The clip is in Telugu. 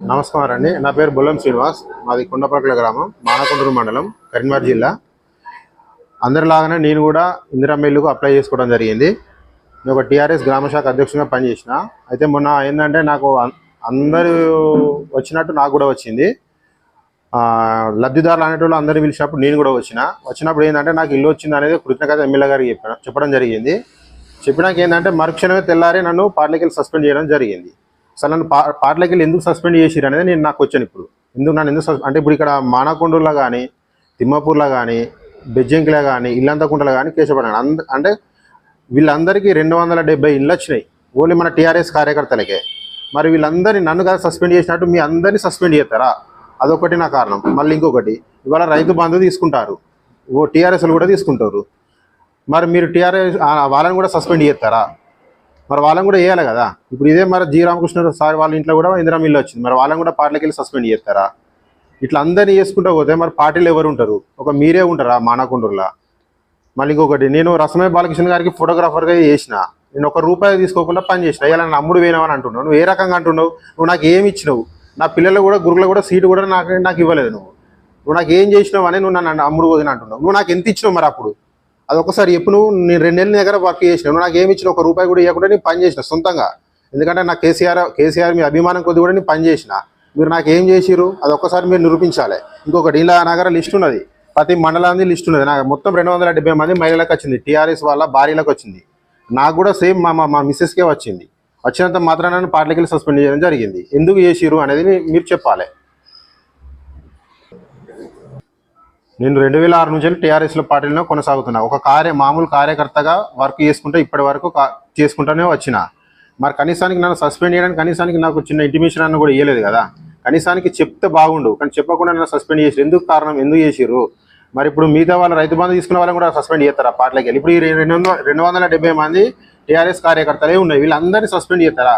నమస్కారం అండి. నా పేరు బొల్లం శ్రీనివాస్. మాది కొండపరకల గ్రామం మానకొండూరు మండలం కరీంనగర్ జిల్లా. అందరిలాగానే నేను కూడా ఇందిరా మిల్లుకు అప్లై చేసుకోవడం జరిగింది. నేను ఒక టీఆర్ఎస్ గ్రామశాఖ అధ్యక్షుడిగా పనిచేసిన. అయితే మొన్న ఏంటంటే నాకు అందరూ వచ్చినట్టు నాకు కూడా వచ్చింది. లబ్ధిదారులు లబ్ధిదారులు అనేటోళ్ళు అందరూ పిలిచినప్పుడు నేను కూడా వచ్చిన. వచ్చినప్పుడు ఏంటంటే నాకు ఇల్లు వచ్చింది అనేది కృతజ్ఞత ఎమ్మెల్యే గారికి చెప్పడం జరిగింది. చెప్పినాక ఏంటంటే మరుక్షణమే తెల్లారి నన్ను పార్టీకి సస్పెండ్ చేయడం జరిగింది. అసలు నన్ను పా వెళ్ళి ఎందుకు సస్పెండ్ చేసిరు అనేది నేను నాకు వచ్చాను ఇప్పుడు. ఎందుకు నన్ను ఎందుకు అంటే ఇప్పుడు ఇక్కడ మానకొండూరులో కానీ తిమ్మపూర్లో కానీ బెజ్జంకిలో కానీ ఇల్లంతకుంటలో కానీ కేశపడాను అంద అంటే వీళ్ళందరికీ రెండు వందల డెబ్బై ఇళ్ళు వచ్చినాయి. ఓన్లీ మన టీఆర్ఎస్ కార్యకర్తలకే. మరి వీళ్ళందరినీ నన్ను కదా సస్పెండ్ చేసినట్టు మీ అందరినీ సస్పెండ్ చేస్తారా? అదొకటి నా కారణం. మళ్ళీ ఇంకొకటి ఇవాళ రైతు బంధు తీసుకుంటారు. ఓ టీఆర్ఎస్లు కూడా తీసుకుంటారు. మరి మీరు టీఆర్ఎస్ వాళ్ళని కూడా సస్పెండ్ చేస్తారా? మరి వాళ్ళని కూడా వేయాలి కదా. ఇప్పుడు ఇదే మరి జీ రామకృష్ణ సార్ వాళ్ళ ఇంట్లో కూడా ఇందిరా మిల్లు వచ్చింది. మరి వాళ్ళని కూడా పార్టీకి వెళ్ళి సస్పెండ్ చేస్తారా? ఇట్లా అందరినీ చేసుకుంటూ పోతే మరి పార్టీలు ఎవరు ఉంటారు? ఒక మీరే ఉంటారా మానకొండూరులో? మళ్ళీ ఇంకొకటి నేను రసమే బాలకృష్ణ గారికి ఫోటోగ్రాఫర్గా చేసిన. నేను ఒక రూపాయి తీసుకోకుండా పని చేసిన. ఇలా నన్ను అమ్ముడు పోయినావని అంటున్నావు. నువ్వు ఏ రకంగా అంటున్నావు? నువ్వు నాకు ఏమి ఇచ్చినావు? నా పిల్లలు కూడా గురుకులు కూడా సీటు కూడా నాకు నాకు ఇవ్వలేదు నువ్వు. నువ్వు నాకు ఏం చేసినావు అని నువ్వు నన్ను అమ్ముడు పోదిన అంటున్నావు. నువ్వు నాకు ఎంత ఇచ్చినావు మరి అప్పుడు? అది ఒకసారి ఎప్పుడు నువ్వు నేను రెండేళ్ళ దగ్గర వర్క్ చేసినావు. నాకు ఏమి ఇచ్చిన ఒక రూపాయి కూడా ఇవ్వకుండా నేను పని చేసిన సొంతంగా. ఎందుకంటే నా కేసీఆర్ కేసీఆర్ మీ అభిమానం కొద్ది కూడా నేను పని చేసిన. మీరు నాకు ఏం చేసిరు అది ఒక్కసారి మీరు నిరూపించాలి. ఇంకొకటి ఇలా నగర లిస్ట్ ఉన్నది. ప్రతి మండలానికి లిస్ట్ ఉన్నది. నాకు మొత్తం రెండు వందల డెబ్బై మంది మహిళలకు వచ్చింది. టీఆర్ఎస్ వాళ్ళ భార్యలకు వచ్చింది. నాకు కూడా సేమ్ మా మా మా మిస్సెస్కే వచ్చింది. వచ్చినంత మాత్రాన పార్టీకి సస్పెండ్ చేయడం జరిగింది. ఎందుకు చేసిరు అనేది మీరు చెప్పాలి. నేను రెండు వేల ఆరు నుంచి టీఆర్ఎస్లో పార్టీలో కొనసాగుతున్నా. ఒక కార్య మామూలు కార్యకర్తగా వర్క్ చేసుకుంటూ ఇప్పటి వరకు చేసుకుంటూనే వచ్చిన. మరి కనీసానికి నన్ను సస్పెండ్ చేయడానికి కనీసానికి నాకు చిన్న ఇంటిమేషన్ అన్న కూడా ఇవ్వలేదు కదా. కనీసానికి చెప్తే బాగుండు కానీ చెప్పకుండా నన్ను సస్పెండ్ చేసి ఎందుకు కారణం ఎందుకు చేసిర్రు? మరి ఇప్పుడు మిగతా వాళ్ళు రైతు బంధు తీసుకున్న వాళ్ళని కూడా సస్పెండ్ చేస్తారా పార్టీలకి? వెళ్ళి ఇప్పుడు ఈ రెండు వందల రెండు వందల డెబ్బై మంది టీఆర్ఎస్ కార్యకర్తలే ఉన్నాయి. వీళ్ళందరినీ సస్పెండ్ చేస్తారా?